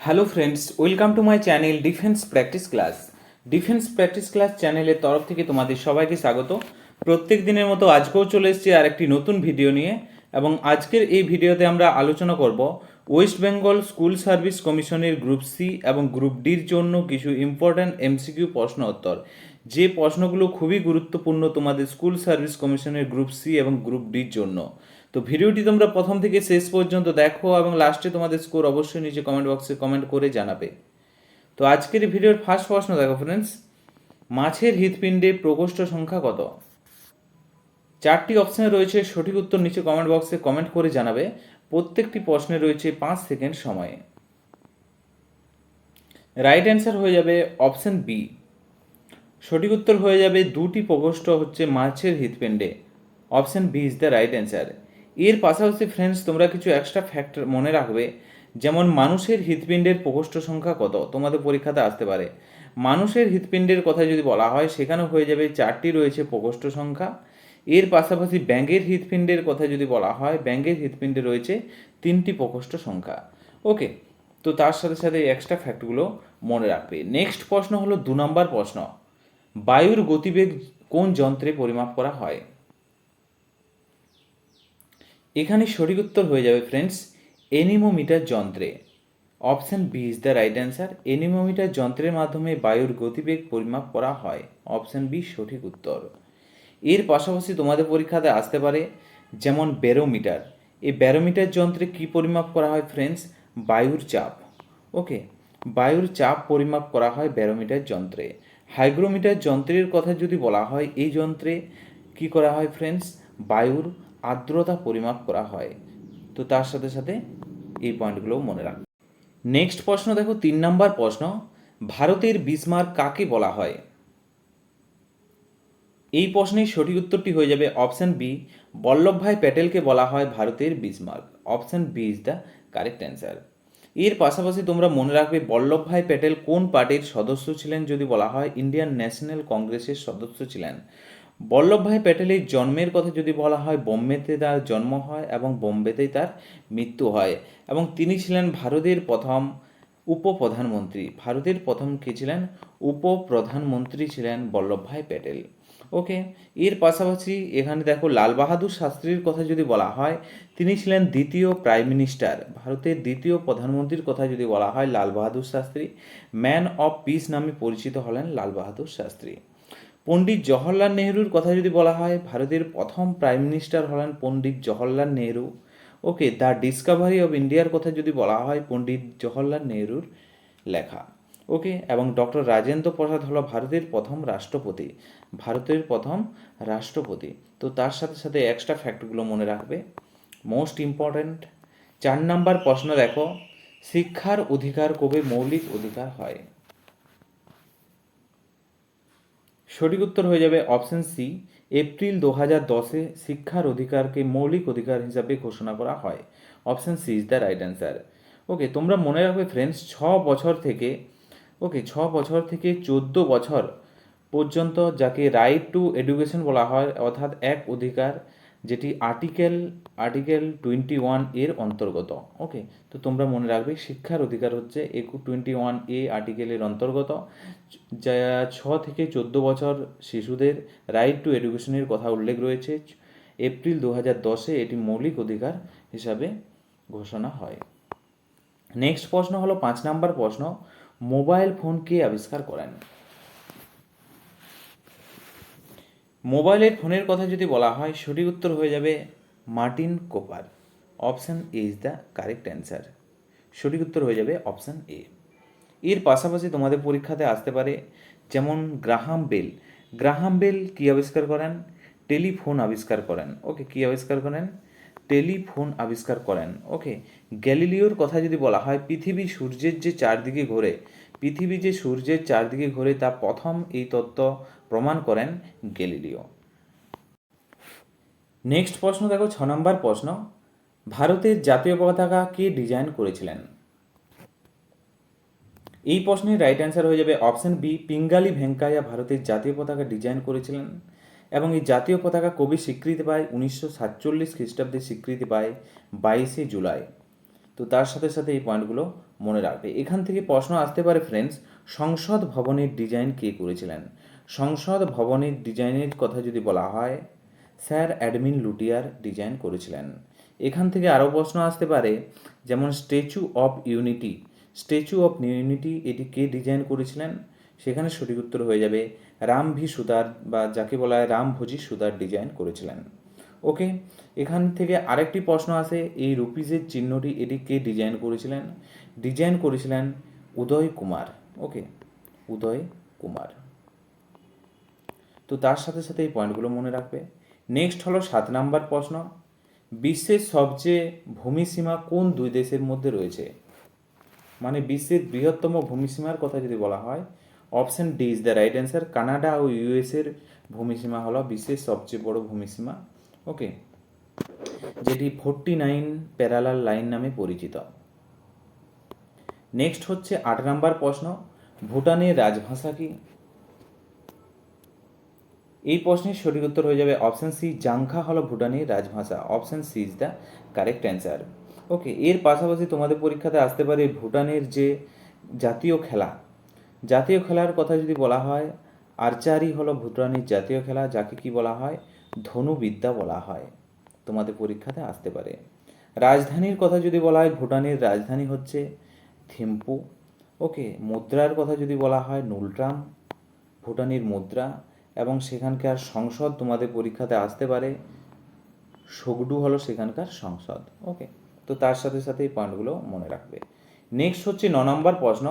Hello friends welcome to my channel defence practice class defence practice class চ্যানেলের তরফ থেকে তোমাদের সবাইকে স্বাগত। প্রত্যেক দিনের মতো আজকেও চলে এসেছি আর একটি নতুন ভিডিও নিয়ে এবং আজকের এই ভিডিওতে আমরা আলোচনা করব ওয়েস্ট বেঙ্গল স্কুল সার্ভিস কমিশনের গ্রুপ সি এবং গ্রুপ ডির জন্য কিছু ইম্পর্ট্যান্ট এমসিকিউ প্রশ্ন উত্তর। যে প্রশ্নগুলো খুবই গুরুত্বপূর্ণ তোমাদের স্কুল সার্ভিস কমিশনের গ্রুপ সি এবং গ্রুপ ডির জন্য। তো ভিডিওটি তোমরা প্রথম থেকে শেষ পর্যন্ত দেখো এবং লাস্টে তোমাদের স্কোর অবশ্যই নিচে কমেন্ট বক্সে কমেন্ট করে জানাবে। তো আজকের ভিডিওর ফার্স্ট প্রশ্ন দেখো ফ্রেন্ডস মাছের হৃৎপিণ্ডে প্রকোষ্ঠ সংখ্যা কত? চারটি অপশানে রয়েছে সঠিক উত্তর নিচে কমেন্ট বক্সে কমেন্ট করে জানাবে। প্রত্যেকটি প্রশ্নে রয়েছে পাঁচ সেকেন্ড সময়ে। রাইট অ্যান্সার হয়ে যাবে অপশন বি সঠিক উত্তর হয়ে যাবে দুটি প্রকোষ্ঠ হচ্ছে মাছের হৃৎপিণ্ডে। Option B is the right answer এর পাশাপাশি ফ্রেন্ডস তোমরা কিছু এক্সট্রা ফ্যাক্টর মনে রাখবে। যেমন মানুষের হৃৎপিণ্ডের প্রকোষ্ঠ সংখ্যা কত? তোমাদের পরীক্ষাতে আসতে পারে। মানুষের হৃৎপিণ্ডের কথা যদি বলা হয় সেখানে হয়ে যাবে চারটি রয়েছে প্রকোষ্ঠ সংখ্যা। এর পাশাপাশি ব্যাঙের হৃৎপিণ্ডের কথা যদি বলা হয়, ব্যাঙের হৃৎপিণ্ডে রয়েছে তিনটি প্রকোষ্ঠ সংখ্যা। ওকে, তো তার সাথে সাথে এক্সট্রা ফ্যাক্টগুলো মনে রাখবে। নেক্সট প্রশ্ন হলো দু নম্বর প্রশ্ন। বায়ুর গতিবেগ কোন যন্ত্রে পরিমাপ করা হয়? এখানে সঠিক উত্তর হয়ে যাবে ফ্রেন্ডস এনিমোমিটার যন্ত্রে। Option B is the right answer anemometer যন্ত্রের মাধ্যমে বায়ুর গতিবেগ পরিমাপ করা হয়। অপশন বি সঠিক উত্তর। এর পাশাপাশি তোমাদের পরীক্ষাতে আসতে পারে যেমন ব্যারোমিটার এই ব্যারোমিটার যন্ত্রে কি পরিমাপ করা হয় ফ্রেন্ডস বায়ুর চাপ। ওকে বায়ুর চাপ পরিমাপ করা হয় ব্যারোমিটার যন্ত্রে। হাইগ্রোমিটার যন্ত্রের কথা যদি বলা হয়, এই যন্ত্রে কি করা হয় ফ্রেন্ডস বায়ুর আর্দ্রতা পরিমাপ করা হয়। তো তার সাথে সাথে এই পয়েন্টগুলোও মনে রাখ। নেক্সট প্রশ্ন দেখো, তিন নম্বর প্রশ্ন, ভারতের বিসমার্ক কাকে বলা হয়? এই প্রশ্নের সঠিক উত্তরটি হয়ে যাবে অপশন বি বল্লভভাই প্যাটেলকে বলা হয় ভারতের Bismarck option B is the correct answer. এর পাশাপাশি তোমরা মনে রাখবে বল্লভভাই প্যাটেল কোন পার্টির সদস্য ছিলেন যদি বলা হয়, ইন্ডিয়ান ন্যাশনাল কংগ্রেসের সদস্য ছিলেন। বল্লভভাই প্যাটেলের জন্মের কথা যদি বলা হয়, বোম্বেতে তার জন্ম হয় এবং বোম্বেতেই তার মৃত্যু হয়। এবং তিনি ছিলেন ভারতের প্রথম উপপ্রধানমন্ত্রী। ভারতের প্রথম কে ছিলেন? উপপ্রধানমন্ত্রী ছিলেন বল্লভভাই প্যাটেল। ওকে, এর পাশাপাশি এখানে দেখো, লাল বাহাদুর শাস্ত্রীর কথা যদি বলা হয়, তিনি ছিলেন দ্বিতীয় প্রাইম মিনিস্টার। ভারতের দ্বিতীয় প্রধানমন্ত্রীর কথা যদি বলা হয়, Lal Bahadur Shastri. Man of peace নামে পরিচিত হলেন লাল বাহাদুর শাস্ত্রী। পণ্ডিত জওহরলাল নেহরুর কথা যদি বলা হয়, ভারতের প্রথম প্রাইম মিনিস্টার হলেন Pandit Jawaharlal Nehru. Okay, the discovery of ইন্ডিয়ার কথা যদি বলা হয়, পণ্ডিত জওহরলাল নেহরুর লেখা। ওকে, এবং ডক্টর রাজেন্দ্র প্রসাদ হলো ভারতের প্রথম রাষ্ট্রপতি। ভারতের প্রথম রাষ্ট্রপতি। তো তার সাথে সাথে এক্সট্রা ফ্যাক্টগুলো মনে রাখবে। মোস্ট ইম্পর্ট্যান্ট চার নাম্বার প্রশ্ন দেখো, শিক্ষার অধিকার কবে মৌলিক অধিকার হয়? সঠিক উত্তর হয়ে যাবে অপশন সি এপ্রিল দু হাজার দশে শিক্ষার অধিকারকে মৌলিক অধিকার হিসাবে ঘোষণা করা হয়। Option C is the right answer okay তোমরা মনে রাখবে ফ্রেন্ডস ছ বছর থেকে ওকে ছ বছর থেকে চোদ্দ বছর পর্যন্ত যাকে রাইট টু এডুকেশন বলা হয়, অর্থাৎ এক অধিকার যেটি আর্টিকেল আর্টিকেল টোয়েন্টি ওয়ানের অন্তর্গত ওকে তো তোমরা মনে রাখবে শিক্ষার অধিকার হচ্ছে একু টোয়েন্টি ওয়ান এ আর্টিকেলের অন্তর্গত, যা ছ থেকে চোদ্দ বছর শিশুদের রাইট টু এডুকেশনের কথা উল্লেখ রয়েছে। এপ্রিল দু হাজার দশে এটি মৌলিক অধিকার হিসাবে ঘোষণা হয়। নেক্সট প্রশ্ন হলো পাঁচ নাম্বার প্রশ্ন মোবাইল ফোন কে আবিষ্কার করেন? মোবাইলের ফোনের কথা যদি বলা হয়, সঠিক উত্তর হয়ে যাবে Martin Cooper. Option A is the correct answer. সঠিক উত্তর হয়ে যাবে অপশান এ। এর পাশাপাশি তোমাদের পরীক্ষাতে আসতে পারে যেমন গ্রাহাম বেল। গ্রাহাম বেল কী আবিষ্কার করেন? টেলিফোন আবিষ্কার করেন। ওকে, কী আবিষ্কার করেন? টেলিফোন আবিষ্কার করেন। ওকে, গ্যালিলিওর কথা যদি বলা হয়, পৃথিবী সূর্যের যে চারদিকে ঘোরে, পৃথিবী যে সূর্যের চারদিকে ঘোরে, তা প্রথম এই তত্ত্ব প্রমাণ করেন গ্যালিলিও। নেক্সট প্রশ্ন, দেখো, ছ নম্বর প্রশ্ন। ভারতের জাতীয় পতাকা কে ডিজাইন করেছিলেন? এই প্রশ্নের রাইট অ্যান্সার হয়ে যাবে অপশন বি পিঙ্গালি ভেঙ্কাইয়া ভারতের জাতীয় পতাকা ডিজাইন করেছিলেন এবং এই জাতীয় পতাকা কবি স্বীকৃতি পায় উনিশশো সাতচল্লিশ খ্রিস্টাব্দে স্বীকৃতি পায় বাইশে জুলাই। তো তার সাথে সাথে এই পয়েন্টগুলো মনে রাখবে। এখান থেকে প্রশ্ন আসতে পারে ফ্রেন্ডস সংসদ ভবনের ডিজাইন কে করেছিলেন? সংসদ ভবনের ডিজাইনের কথা যদি বলা হয়, স্যার অ্যাডমিন লুটিয়ার ডিজাইন করেছিলেন। এখান থেকে আরও প্রশ্ন আসতে পারে, যেমন Statue of Unity. Statue of Unity এটি কে ডিজাইন করেছিলেন? সেখানে সঠিক উত্তর হয়ে যাবে, রাম ভি সুতার বা যাকে বলা হয় রাম ভোজি সুতার ডিজাইন করেছিলেন। ওকে, এখান থেকে আরেকটি প্রশ্ন আসে, এই রুপিজের চিহ্নটি এটি কে ডিজাইন করেছিলেন? ডিজাইন করেছিলেন উদয় কুমার। ওকে, উদয় কুমার। তো তার সাথে সাথে এই পয়েন্টগুলো মনে রাখবে। নেক্সট হলো সাত নাম্বার প্রশ্ন। বিশ্বের সবচেয়ে ভূমিসীমা কোন দুই দেশের মধ্যে রয়েছে? মানে বিশ্বের বৃহত্তম ভূমিসীমার কথা যদি বলা হয় option D is the right answer Canada ও ইউএসের ভূমিসীমা হলো বিশ্বের সবচেয়ে বড় ভূমিসীমা। ওকে? যেটি ফোরটি নাইন প্যারালাল লাইন নামে পরিচিত। নেক্সট হচ্ছে আট নাম্বার প্রশ্ন। ভুটানের রাজভাষা কি? এই প্রশ্নের সঠিক উত্তর হয়ে যাবে অপশান সি জাংখা হলো ভুটানের রাজভাষা। Option C is the correct answer okay এর পাশাপাশি তোমাদের পরীক্ষাতে আসতে পারে ভুটানের যে জাতীয় খেলা। জাতীয় খেলার কথা যদি বলা হয়, আর্চারি হলো ভুটানের জাতীয় খেলা, যাকে কি বলা হয়? ধনুবিদ্যা বলা হয়। তোমাদের পরীক্ষাতে আসতে পারে। রাজধানীর কথা যদি বলা হয়, ভুটানের রাজধানী হচ্ছে থিম্পু। ওকে মুদ্রার কথা যদি বলা হয় নুলট্রাম ভুটানের মুদ্রা। এবং সেখানকার সংসদ তোমাদের পরীক্ষাতে আসতে পারে। সগডু হলো সেখানকার সংসদ, ওকে? তো তার সাথে সাথে এই পয়েন্টগুলো মনে রাখবে। নেক্সট হচ্ছে ন নম্বর প্রশ্ন,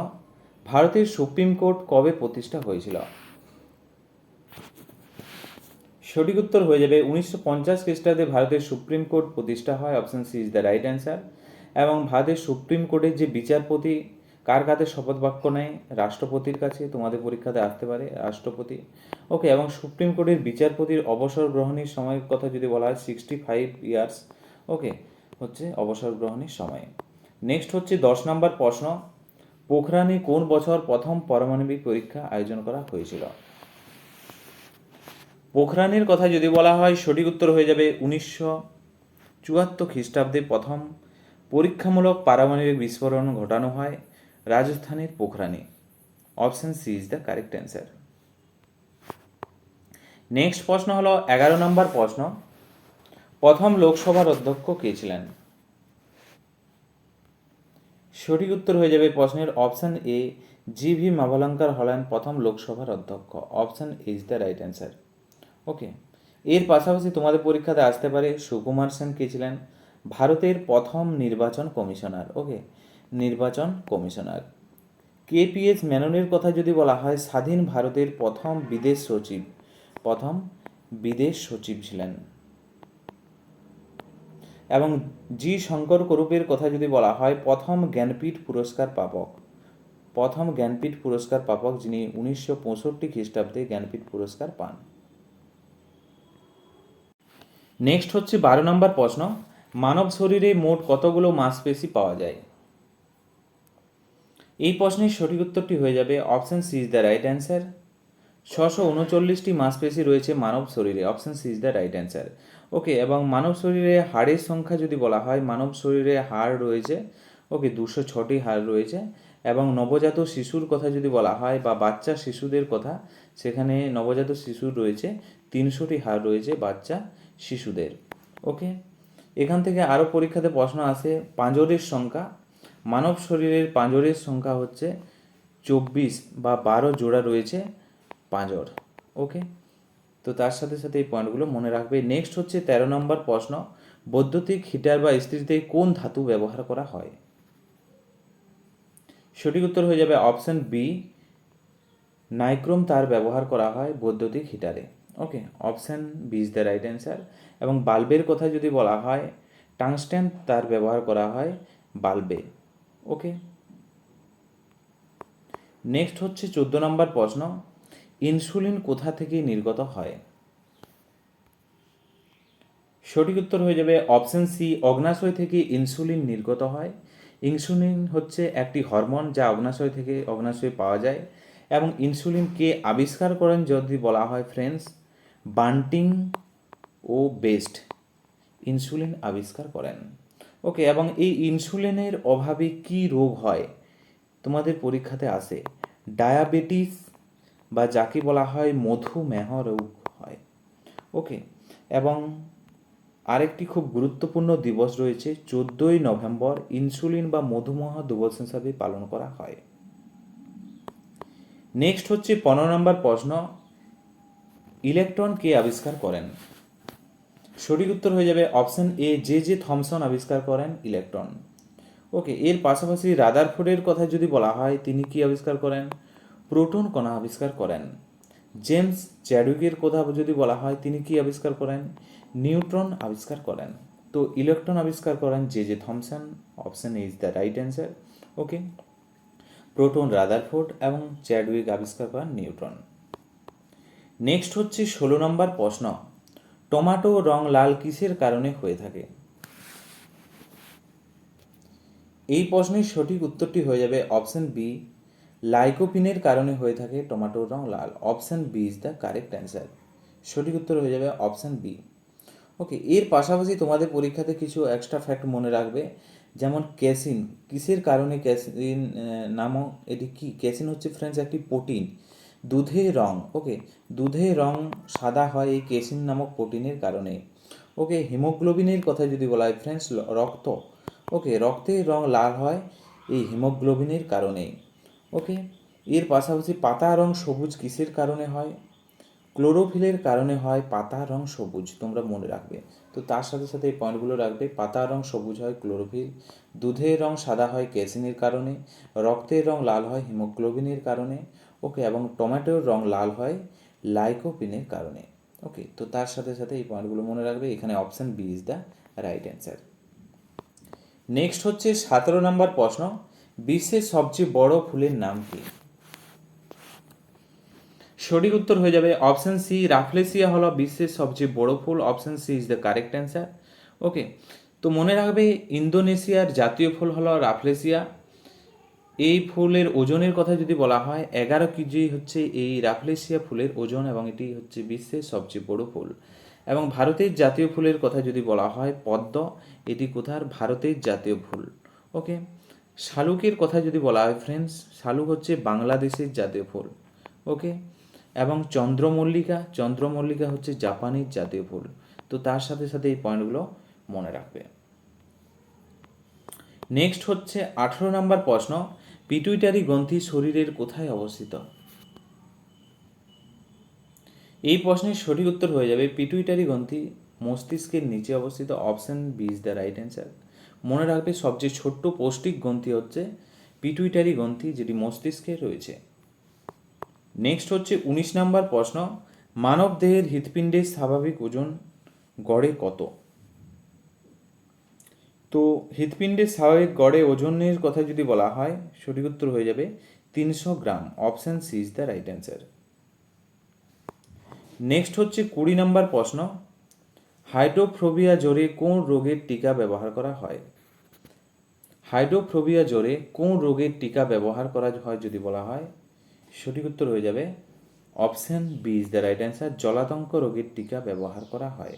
ভারতের সুপ্রিম কোর্ট কবে প্রতিষ্ঠা হয়েছিল? সঠিক উত্তর হয়ে যাবে উনিশশো পঞ্চাশ খ্রিস্টাব্দে ভারতের সুপ্রিম কোর্ট প্রতিষ্ঠা হয়। Option C is the right answer এবং ভারতের সুপ্রিম কোর্টের যে বিচারপতি কার কাছে শপথ বাক্য নেয়? রাষ্ট্রপতির কাছে তোমাদের পরীক্ষাতে আসতে পারে। রাষ্ট্রপতি। ওকে, এবং সুপ্রিম কোর্টের বিচারপতির অবসর গ্রহণের সময়ের কথা যদি বলা হয় সিক্সটি ফাইভ ইয়ার্স ওকে, হচ্ছে অবসর গ্রহণের সময়। নেক্সট হচ্ছে দশ নম্বর প্রশ্ন। পোখরানে কোন বছর প্রথম পারমাণবিক পরীক্ষা আয়োজন করা হয়েছিল? পোখরানের কথা যদি বলা হয়, সঠিক উত্তর হয়ে যাবে উনিশশো চুয়াত্তর খ্রিস্টাব্দে প্রথম পরীক্ষামূলক পারমাণবিক বিস্ফোরণ ঘটানো হয়। রাজস্থানের পোখরানে। Option C is the correct answer next প্রশ্ন হলো এগারো নম্বর প্রশ্ন। প্রথম লোকসভার অধ্যক্ষ কে ছিলেন? সঠিক উত্তর হয়ে যাবে প্রশ্নের option A G V Mavalankar হলেন প্রথম লোকসভার অধ্যক্ষ। Option is the right answer okay এর পাশাপাশি তোমাদের পরীক্ষাতে আসতে পারে সুকুমার সেন কে ছিলেন। ভারতের প্রথম নির্বাচন কমিশনার। ওকে নির্বাচন কমিশনার। কেপিএস মেননের কথা যদি বলা হয়, স্বাধীন ভারতের প্রথম বিদেশ সচিব, প্রথম বিদেশ সচিব ছিলেন। এবং জি শঙ্কর করুপের কথা যদি বলা হয়, প্রথম জ্ঞানপীঠ পুরস্কার প্রাপক প্রথম জ্ঞানপীঠ পুরস্কার প্রাপক যিনি উনিশশো পঁয়ষট্টি খ্রিস্টাব্দে জ্ঞানপীঠ পুরস্কার পান। নেক্সট হচ্ছে বারো নম্বর প্রশ্ন, মানব শরীরে মোট কতগুলো মাসপেশি পাওয়া যায়? এই প্রশ্নের সঠিক উত্তরটি হয়ে যাবে option C is the right answer ছশো উনচল্লিশটি মাসপেশি রয়েছে মানব শরীরে option C is the right answer okay এবং মানব শরীরে হাড়ের সংখ্যা যদি বলা হয়, মানব শরীরে হাড় রয়েছে ওকে দুশো ছটি হাড় রয়েছে, এবং নবজাত শিশুর কথা যদি বলা হয় বা বাচ্চা শিশুদের কথা, সেখানে নবজাত শিশুর রয়েছে তিনশোটি হাড় রয়েছে বাচ্চা শিশুদের। ওকে এখান থেকে আরও পরীক্ষাতে প্রশ্ন আসে, পাঁজরের সংখ্যা মানব শরীরের পাঁজরের সংখ্যা হচ্ছে চব্বিশ বা বারো জোড়া রয়েছে পাঁজর ওকে তো তার সাথে সাথে এই পয়েন্টগুলো মনে রাখবে। নেক্সট হচ্ছে তেরো নম্বর প্রশ্ন, বৈদ্যুতিক হিটার বা ইস্ত্রিতে কোন ধাতু ব্যবহার করা হয়? সঠিক উত্তর হয়ে যাবে অপশন বি, নাইক্রোম তার ব্যবহার করা হয় বৈদ্যুতিক হিটারে okay option B is the right answer. এবং বাল্বের কথা যদি বলা হয় টাংস্টেন তার ব্যবহার করা হয় বাল্বে। ওকে নেক্সট হচ্ছে চোদ্দ নম্বর প্রশ্ন ইনসুলিন কোথা থেকে নির্গত হয়? সঠিক উত্তর হয়ে যাবে অপশন সি অগ্নাশয় থেকে ইনসুলিন নির্গত হয়। ইনসুলিন হচ্ছে একটি হরমোন যা অগ্নাশয় থেকে অগ্নাশয়ে পাওয়া যায় এবং ইনসুলিন কে আবিষ্কার করেন যদি বলা হয় ফ্রেন্ডস বান্টিং ও বেস্ট ইনসুলিন আবিষ্কার করেন। ওকে এবং এই ইনসুলিনের অভাবে কি রোগ হয়? তোমাদের পরীক্ষাতে আসে ডায়াবেটিস বা যাকে বলা হয় মধুমেহ রোগ হয়। ওকে এবং আরেকটি খুব গুরুত্বপূর্ণ দিবস রয়েছে, চোদ্দোই নভেম্বর ইনসুলিন বা মধুমেহ দিবস হিসাবে পালন করা হয়। নেক্সট হচ্ছে পনেরো নম্বর প্রশ্ন ইলেকট্রন কে আবিষ্কার করেন? সঠিক উত্তর হয়ে যাবে option A, J J Thomson আবিষ্কার করেন ইলেকট্রন। ওকে, এর পাশাপাশি রাদারফোর্ডের কথা যদি বলা হয়, তিনি কি আবিষ্কার করেন? প্রোটন কণা আবিষ্কার করেন। জেমস চ্যাডুইকের কথা যদি বলা হয়, তিনি কি আবিষ্কার করেন? নিউট্রন আবিষ্কার করেন। তো ইলেকট্রন আবিষ্কার করেন J J Thomson, option is the right answer. Okay, proton Rutherford এবং চ্যাডউইক আবিষ্কার করেন নিউট্রন। নেক্সট হচ্ছে ষোলো নম্বর প্রশ্ন। টমেটো রং লাল কিসের কারণে হয়ে থাকে? এই প্রশ্নের সঠিক উত্তরটি হয়ে যাবে অপশন বি, লাইকোপিনের কারণে হয়ে থাকে টমেটোর রং লাল। Option B is the correct answer সঠিক উত্তর হয়ে যাবে অপশন বি। ওকে, এর পাশাপাশি তোমাদের পরীক্ষাতে কিছু এক্সট্রা ফ্যাক্ট মনে রাখবে, যেমন ক্যাসিন। কিসের কারণে ক্যাসিন নামক এটি কি? ক্যাসিন হচ্ছে ফ্রেন্ডস একটি প্রোটিন। দুধে রং ওকে দুধে রং সাদা হয় এই ক্যাসিন নামক প্রোটিনের কারণে। ওকে হিমোগ্লোবিনের কথা যদি বলা হয় ফ্রেন্ডস রক্ত ওকে রক্তের রং লাল হয় এই হিমোগ্লোবিনের কারণে। ওকে এর পাশাপাশি পাতা রং সবুজ কিসের কারণে হয়? ক্লোরোফিলের কারণে হয়, পাতা রং সবুজ, তোমরা মনে রাখবে। তো তার সাথে সাথে এই পয়েন্টগুলো রাখবে, পাতা রং সবুজ হয় ক্লোরোফিল দুধের রং সাদা হয় ক্যাসিনের কারণে রক্তের রং লাল হয় হিমোগ্লোবিনের কারণে ওকে এবং টমেটোর রং লাল হয় লাইকোপিনের কারণে। ওকে তো তার সাথে সাথে এই পয়েন্টগুলো মনে রাখবে, এখানে option B is the right answer next হচ্ছে সতেরো নম্বর প্রশ্ন, বিশ্বের সবচেয়ে বড় ফুলের নাম কি? সঠিক উত্তর হয়ে যাবে অপশন সি রাফলেসিয়া হলো বিশ্বের সবচেয়ে বড় ফুল option C is the correct answer okay তো মনে রাখবে ইন্দোনেশিয়ার জাতীয় ফুল হলো রাফলেসিয়া এই ফুলের ওজনের কথা যদি বলা হয়, এগারো কেজি হচ্ছে এই রাফলেসিয়া ফুলের ওজন এবং এটি হচ্ছে বিশ্বের সবচেয়ে বড় ফুল। এবং ভারতের জাতীয় ফুলের কথা যদি বলা হয়, পদ্ম, এটি কোথার? ভারতের জাতীয় ফুল। ওকে? শালুকের কথা যদি বলা হয় ফ্রেন্ডস শালুক হচ্ছে বাংলাদেশের জাতীয় ফুল। ওকে? এবং চন্দ্রমল্লিকা চন্দ্রমল্লিকা হচ্ছে জাপানের জাতীয় ফুল। তো তার সাথে সাথে এই পয়েন্টগুলো মনে রাখবে। নেক্সট হচ্ছে আঠেরো নম্বর প্রশ্ন পিটুইটারি গ্রন্থি শরীরের কোথায় অবস্থিত? এই প্রশ্নের সঠিক উত্তর হয়ে যাবে পিটুইটারি গ্রন্থি মস্তিষ্কের নিচে অবস্থিত option B is the right answer. মনে রাখবে সবচেয়ে ছোট্ট পৌষ্টিক গ্রন্থি হচ্ছে পিটুইটারি গ্রন্থি যেটি মস্তিষ্কে রয়েছে। নেক্সট হচ্ছে উনিশ নাম্বার প্রশ্ন মানব দেহের হৃৎপিণ্ডের স্বাভাবিক ওজন গড়ে কত? তো হৃৎপিণ্ডের স্বাভাবিক গড়ে ওজনের কথা যদি বলা হয়, সঠিক উত্তর হয়ে যাবে তিনশো gram. Option C is the right answer next হচ্ছে কুড়ি নম্বর প্রশ্ন। হাইড্রোফ্রোবিয়া জ্বরে কোন রোগের টিকা ব্যবহার করা হয়? হাইড্রোফ্রোবিয়া জ্বরে কোন রোগের টিকা ব্যবহার করা হয় যদি বলা হয়, সঠিক উত্তর হয়ে যাবে। Option B is the right answer জলাতঙ্ক রোগের টিকা ব্যবহার করা হয়।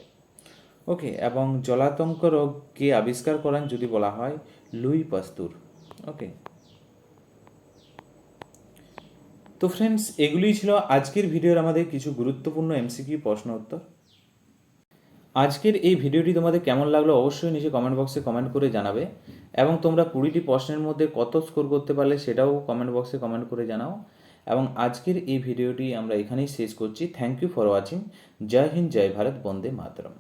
ওকে, এবং জলাতঙ্ক রোগকে আবিষ্কার করেন যদি বলা হয়, লুই পাস্তুর। ওকে। তো ফ্রেন্ডস এগুলোই ছিল আজকের ভিডিওর আমাদের কিছু গুরুত্বপূর্ণ এমসিকিউ প্রশ্ন উত্তর। আজকের এই ভিডিওটি তোমাদের কেমন লাগল অবশ্যই নিচে কমেন্ট বক্সে কমেন্ট করে জানাবে, এবং তোমরা কুড়িটি প্রশ্নের মধ্যে কত স্কোর করতে পারলে সেটাও কমেন্ট বক্সে কমেন্ট করে জানাও, এবং আজকের এই ভিডিওটি আমরা এখানেই শেষ করছি। থ্যাংক ইউ ফর ওয়াচিং জয় হিন্দ, জয় ভারত, বন্দে মাতরম।